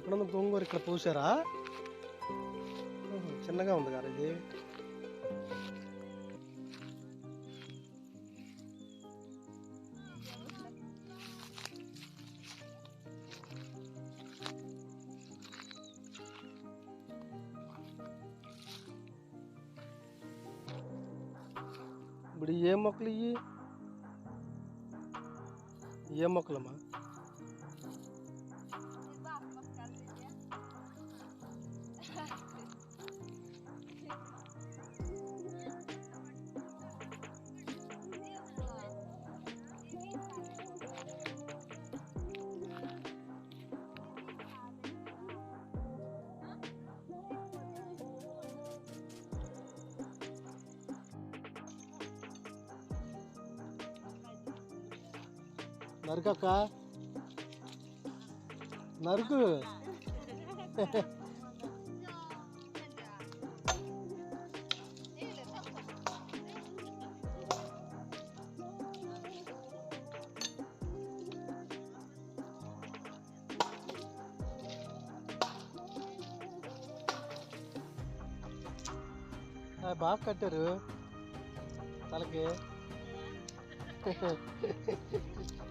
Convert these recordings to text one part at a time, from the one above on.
ఎక్కడున్న గోంగూర ఇక్కడ పోసారా చిన్నగా ఉంది కదా ఇది. ఇప్పుడు ఏ మొక్కలు ఇవి ఏ మొక్కలమ్మా? నరుకక్క. నరుకు. ఆ, బాగా కట్టారు. తలకి.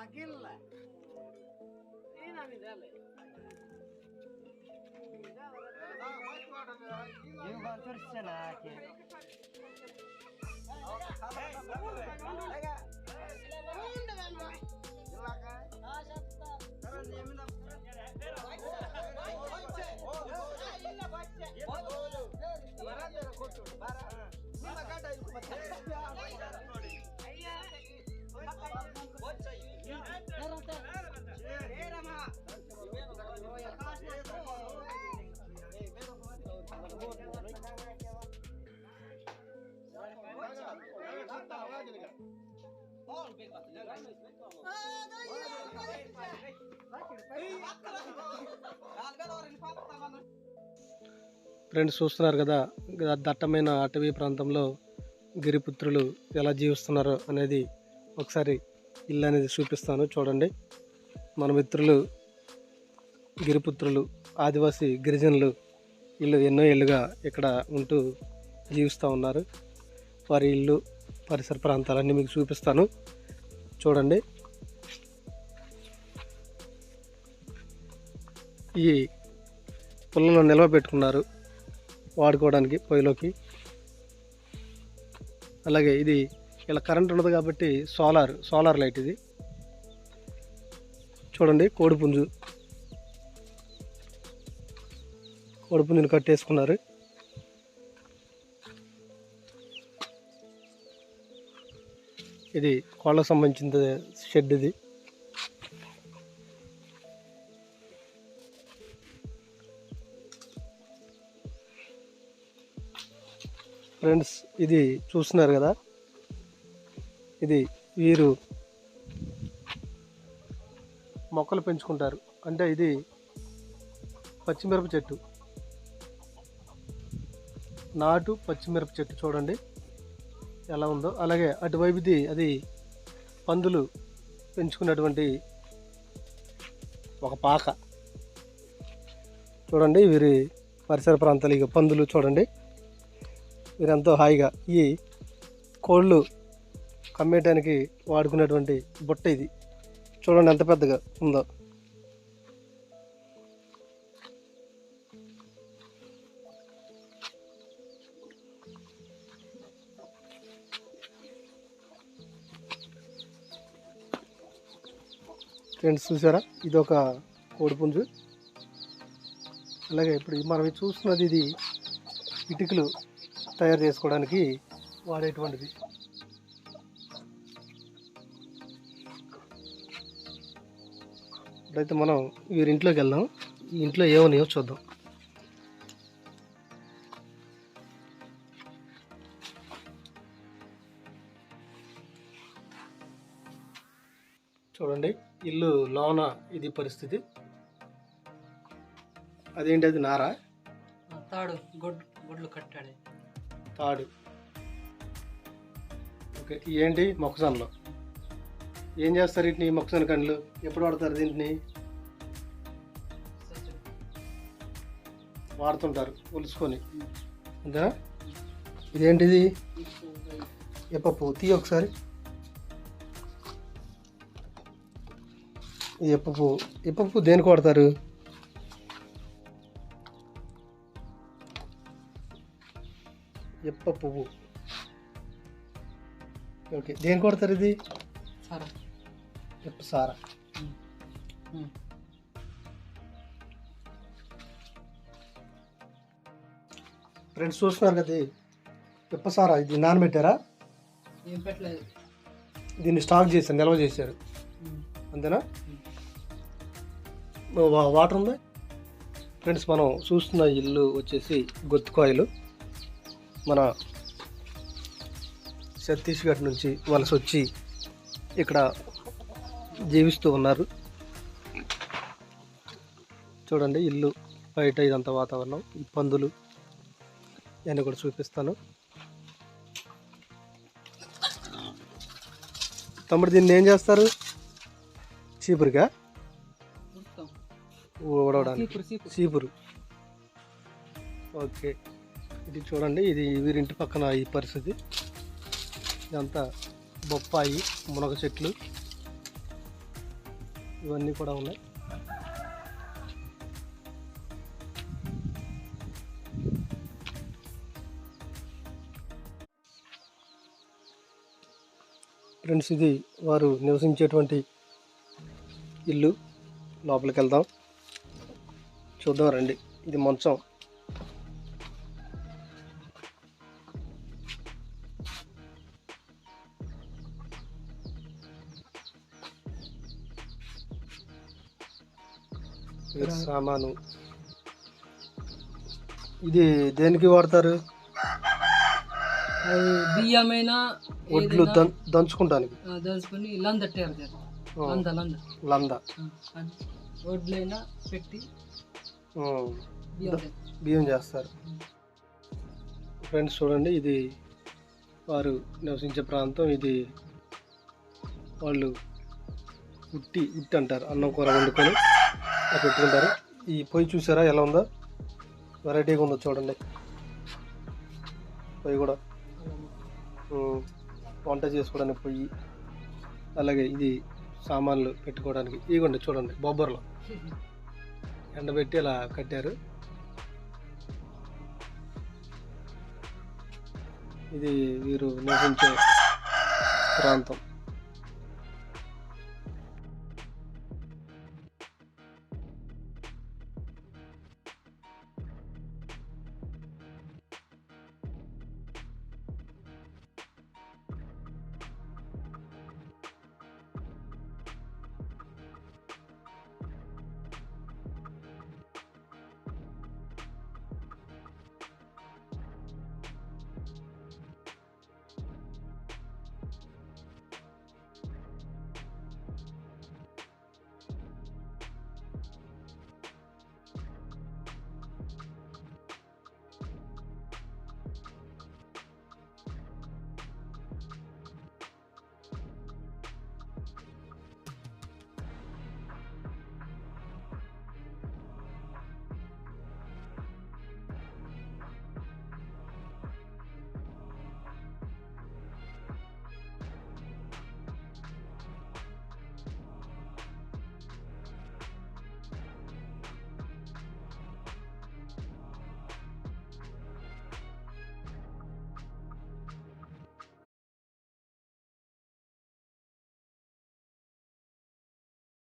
ಆಗಿಲ್ಲ ನೀವು ಬಂದು ತೋರಿಸ್ತಾನ ಆಕೆ ఫ్రెండ్స్ చూస్తున్నారు కదా దట్టమైన అటవీ ప్రాంతంలో గిరిపుత్రులు ఎలా జీవిస్తున్నారో అనేది ఒకసారి ఇల్లు అనేది చూపిస్తాను చూడండి. మన మిత్రులు గిరిపుత్రులు ఆదివాసీ గిరిజనులు ఇల్లు ఎన్నో ఏళ్ళుగా ఇక్కడ ఉంటూ జీవిస్తూ ఉన్నారు. వారి ఇల్లు పరిసర ప్రాంతాలన్నీ మీకు చూపిస్తాను. చూడండి. ఈ పుల్లను నిల్వ పెట్టుకున్నారు వాడుకోవడానికి పొయ్యిలోకి. అలాగే ఇది ఇలా కరెంట్ ఉండదు కాబట్టి సోలార్ సోలార్ లైట్ ఇది. చూడండి కోడిపుంజు కోడిపుంజుని కట్టేసుకున్నారు. ఇది కోళ్ళకు సంబంధించిన షెడ్ ఇది. ఫ్రెండ్స్ ఇది చూస్తున్నారు కదా? ఇది వీరు మొక్కలు పెంచుకుంటారు. అంటే ఇది పచ్చిమిరప చెట్టు. నాటు పచ్చిమిరప చెట్టు చూడండి. ఎలా ఉందో. అలాగే అటువైపుది అది పందులు పెంచుకున్నటువంటి ఒక పాక. చూడండి వీరి పరిసర ప్రాంతాలు ఇక పందులు చూడండి. వీరంతో హాయిగా ఈ కోళ్ళు కమ్మేయటానికి వాడుకునేటువంటి బుట్ట ఇది. చూడండి ఎంత పెద్దగా ఉందో. ఫ్రెండ్స్ చూసారా? ఇది ఒక కోడిపుంజు అలాగే ఇప్పుడు మనం చూస్తున్నది ఇది ఇటుకలు. తయారు చేసుకోవడానికి వాడేటువంటిది. ఇప్పుడైతే మనం వీరి ఇంట్లోకి వెళ్దాం. ఈ ఇంట్లో ఏమన్నాయో చూద్దాం. చూడండి ఇల్లు లోన ఇది పరిస్థితి. అదేంటి అది నారా? తాడు గొడ్డు గొడ్లు కట్టాడు. తాడు. ఓకే ఏంటి మొక్కజొన్నలు. ఏం చేస్తారు వీటిని మొక్కజొన్న కండ్లు? ఎప్పుడు వాడతారు దీంట్ని? వాడుతుంటారు ఒలుసుకొని. అంతేనా? ఇదేంటిది? ఎప్పప్పు తీ ఒకసారి. ఇది ఎప్పప్పు ఎప్పప్పు దేనికి వాడతారు? పువ్వు ఓకే దేనికి వాడతారు ఇది? సరే. సారా. ఫ్రెండ్స్ చూస్తున్నారు కదా సారా ఇది నానబెట్టారా? దీన్ని స్టాక్ చేశారు నిల్వ చేశారు. అంతేనా? వాటర్ ఉందా? ఫ్రెండ్స్ మనం చూస్తున్న ఇల్లు వచ్చేసి గొత్తుకాయలు. మన ఛత్తీస్గఢ్ నుంచి వలస వచ్చి ఇక్కడ జీవిస్తూ ఉన్నారు. చూడండి ఇల్లు బయట ఇదంతా వాతావరణం ఈ పందులు ఇవన్నీ కూడా చూపిస్తాను. తమ్ముడు దీన్ని ఏం చేస్తారు? చీపురుగా? ఊడవడానికి. చీపురు. ఓకే. ఇది చూడండి ఇది వీరింటి పక్కన ఈ పరిస్థితి. ఇదంతా బొప్పాయి మునగ చెట్లు. ఇవన్నీ కూడా ఉన్నాయి. ఫ్రెండ్స్ ఇది వారు నివసించేటువంటి ఇల్లు. లోపలికి వెళ్దాం. చూద్దాం రండి. ఇది మంచం. సామాను. ఇది దేనికి వాడతారు? బియ్యమైనా దం దంచుకుంటానికి. దంచుకొని లంద లంద లంద. లంద. వడ్లైనా పెట్టి బియ్యం చేస్తారు. ఫ్రెండ్స్ చూడండి ఇది వారు నివసించే ప్రాంతం. ఇది వాళ్ళు ఉట్టి ఉట్టి అంటారు. అన్నం కూర వండుకొని. పెట్టుకుంటారు. ఈ పొయ్యి చూసారా? ఎలా ఉందో? వెరైటీగా ఉందో చూడండి. పొయ్యి కూడా. వంట చేసుకోవడానికి పొయ్యి. అలాగే ఇది సామాన్లు పెట్టుకోవడానికి. ఇదిగోండి చూడండి బొబ్బర్లు. ఎండబెట్టి ఇలా కట్టారు. ఇది వీరు నివసించే ప్రాంతం.